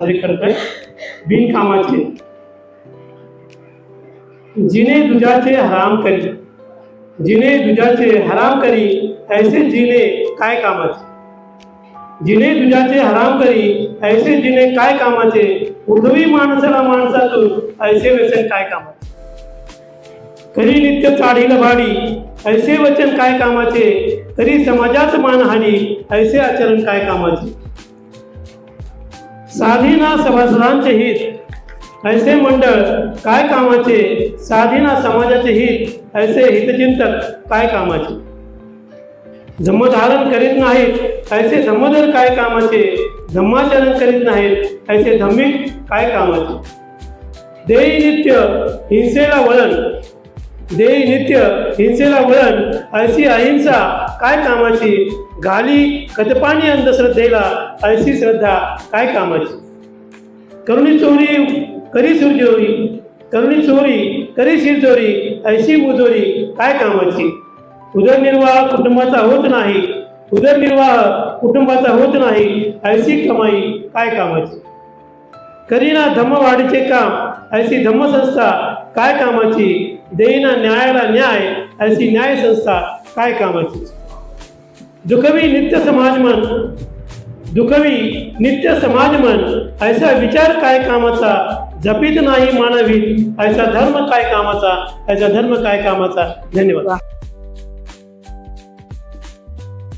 अरे करते बिनकामाचे. जिने दुजाचे हराम करी जिने दुजाचे हराम करी ऐसे जिने काय कामाचे? जिने दुजाचे हराम करी ऐसे जिने काय कामाचे? उडवी माणसाला माणसातून ऐसे व्यसन काय कामाचे? करी नित्य चाढील भाडी ऐसे वचन काय कामाचे? तरी समाजात मानहानी ऐसे आचरण काय कामाचे? साधीना सभासदांचे हित. ऐसे मंडळ काय कामाचे? साधीना समाजाचे हित. ऐसे हितचिंतक काय कामाचे? धम्मधारण करीत नाहीत. ऐसे धम्मधर काय कामाचे? धम्माचरण करीत नाहीत. ऐसे धम्मिक काय कामाचे? देई नित्य हिंसेला वळण. देई नित्य हिंसेला वळण ऐसी अहिंसा काय कामाची? घाली कतपाणी अंधश्रद्धेला ऐसी श्रद्धा काय कामाची? करुणी चोरी करी सुरचोरी करुणी चोरी करी शिरचोरी ऐशी मुजोरी काय कामाची? उदरनिर्वाह कुटुंबाचा होत नाही उदरनिर्वाह कुटुंबाचा होत नाही ऐशी कमाई काय कामाची? करीना धम्मवाढीचे काम ऐसी धम्मसंस्था काय कामाची? देईना न्यायाला न्याय ऐसी न्याय संस्था काय कामाची? दुखवी नित्य समाज मन दुखवी नित्य समाज मन ऐसा विचार काय कामाचा? जपित नाही मानवी ऐसा धर्म काय कामाचा? ऐसा धर्म काय कामाचा? धन्यवाद.